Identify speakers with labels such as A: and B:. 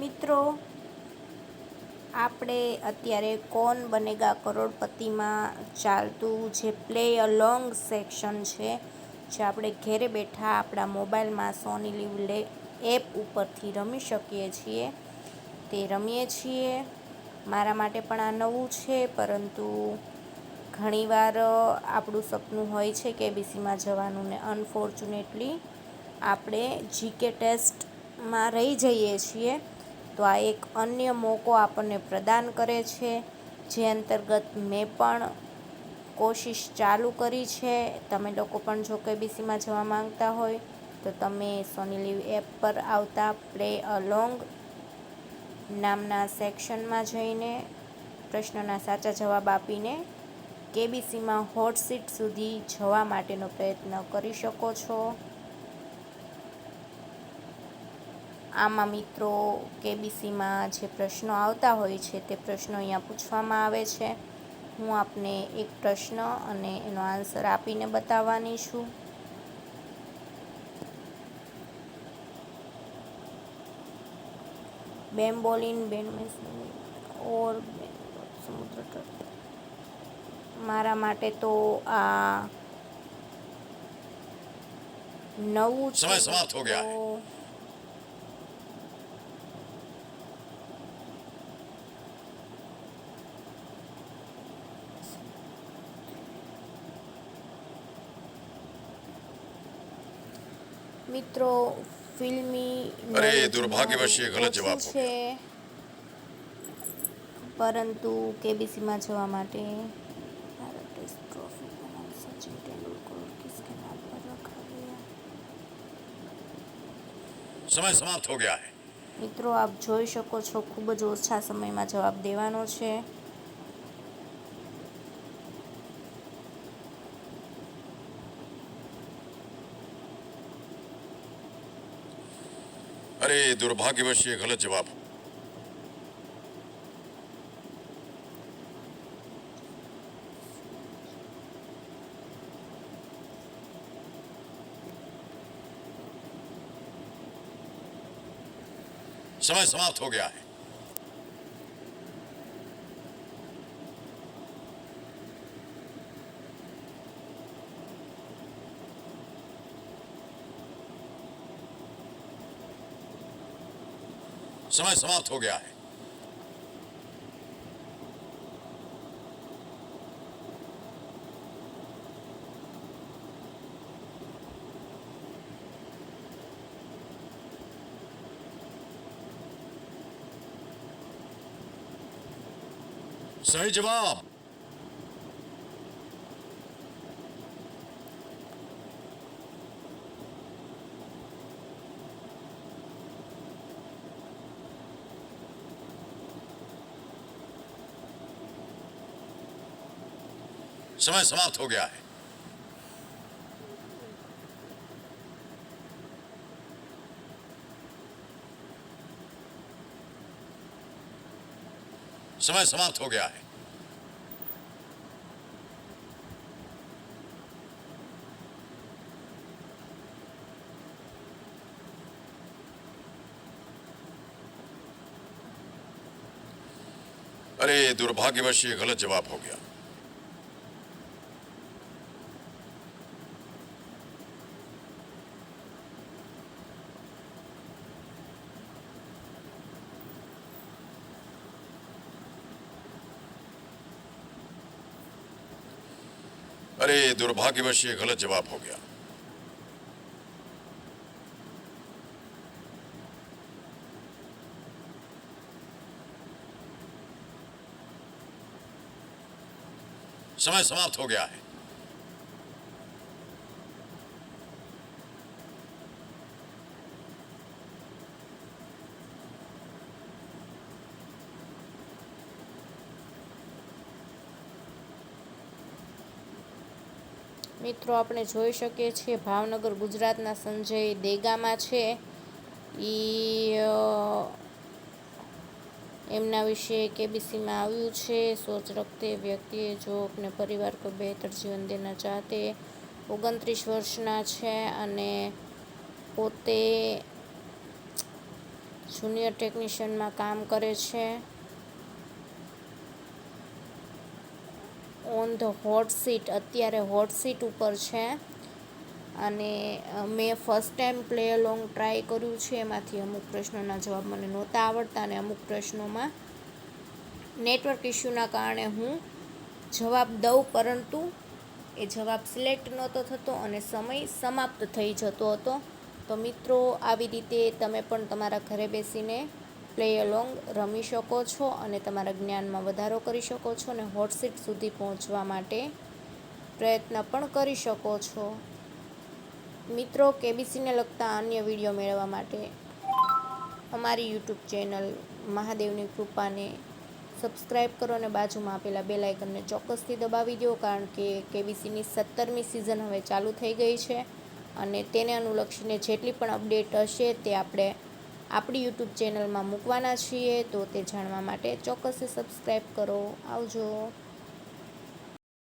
A: મિત્રો, આપણે અત્યારે કોણ બનેગા કરોડપતિમાં ચાલતું જે પ્લે અલોંગ સેક્શન છે, જે આપણે ઘેરે બેઠા આપણા મોબાઈલમાં સોની લીવ લે એપ ઉપરથી રમી શકીએ છીએ. તે રમીએ છીએ. મારા માટે પણ આ નવું છે, પરંતુ ઘણીવાર આપણું સપનું હોય છે કે બીસીમાં જવાનું ને અનફોર્ચ્યુનેટલી આપણે જીકે ટેસ્ટમાં રહી જઈએ છીએ. તો આ એક અન્ય મોકો આપણને પ્રદાન કરે છે. જે અંતર્ગત મેં પણ કોશિશ ચાલુ કરી છે. તમે લોકો પણ જો કે બીસીમાં જવા માંગતા હોય, તો તમે સોની લીવ એપ પર આવતા પ્લે અલોંગ નામના સેક્શનમાં જઈને પ્રશ્નના સાચા જવાબ આપીને કેબીસીમાં હોટ સીટ સુધી જવા માટેનો પ્રયત્ન કરી શકો છો. આમાં મિત્રો કેબીસીમાં જે પ્રશ્નો આવતા હોય છે તે પ્રશ્નો અહીંયા પૂછવામાં આવે છે. હું આપને એક પ્રશ્ન અને એનો આન્સર આપીને બતાવવાની છું. બેમ્બોલિન બેડમિન્ટન ઓર સમુદ્ર મારા માટે તો આ નવું છે મિત્રો ફિલ્મી
B: અરે દુર્ભાગ્યવશ ગલત જવાબ
A: છે. પરંતુ કેબીસીમાં જવા માટે
B: સમય સમાપ્ત હો ગયા
A: મિત્રો આપ જોઈ શકો છો ખૂબ જ ઓછા સમયમાં જવાબ દેવાનો છે.
B: अरे दुर्भाग्यवश ये गलत जवाब समय समाप्त हो गया है समय समाप्त हो गया है सही जवाब समय समाप्त हो गया है। समय समाप्त हो गया है। अरे, दुर्भाग्यवश ये गलत जवाब हो गया। अरे दुर्भाग्यवश ये गलत जवाब हो गया समय समाप्त हो गया है
A: મિત્રો આપણે જોઈ શકીએ છીએ ભાવનગર ગુજરાતના સંજય દેગામાં છે એ એમના વિશે કેબીસીમાં આવ્યું છે સોચ રખતે વ્યક્તિએ જો अपने પરિવાર को बेहतर જીવન દેના ચાહતે ઓગણત્રીસ વર્ષના છે અને પોતે જુનિયર ટેકનિશિયનમાં કામ કરે છે ઓન ધ હોટ સીટ અત્યારે હોટ સીટ ઉપર છે. અને મેં first time play along try કર્યું છે. એમાંથી અમુક પ્રશ્નોના જવાબ મને નહોતા આવડતા અને અમુક પ્રશ્નોમાં નેટવર્ક ઇશ્યુના કારણે હું જવાબ દઉં, પરંતુ એ જવાબ સિલેક્ટ નહોતો થતો અને સમય સમાપ્ત થઈ જતો હતો. તો મિત્રો, આવી રીતે તમે પણ તમારા ઘરે બેસીને પ્લે અલોંગ રમી શકો છો અને તમારા જ્ઞાનમાં વધારો કરી શકો છો અને હોટ સીટ સુધી પહોંચવા માટે પ્રયત્ન પણ કરી શકો છો. મિત્રો, કેબીસીને લગતા અન્ય વીડિયો મેળવવા માટે અમારી યુટ્યુબ ચેનલ મહાદેવની કૃપાને સબસ્ક્રાઇબ કરો અને બાજુમાં આપેલા બે લાઇકનને ચોક્કસથી દબાવી દો, કારણ કે કેબીસીની સત્તરમી સિઝન હવે ચાલુ થઈ ગઈ છે અને તેને અનુલક્ષીને જેટલી પણ અપડેટ હશે તે આપણે આપણી યુટ્યુબ ચેનલમાં મૂકવાના છીએ તો તે જાણવા માટે ચોક્કસથી સબસ્ક્રાઈબ કરો. આવજો.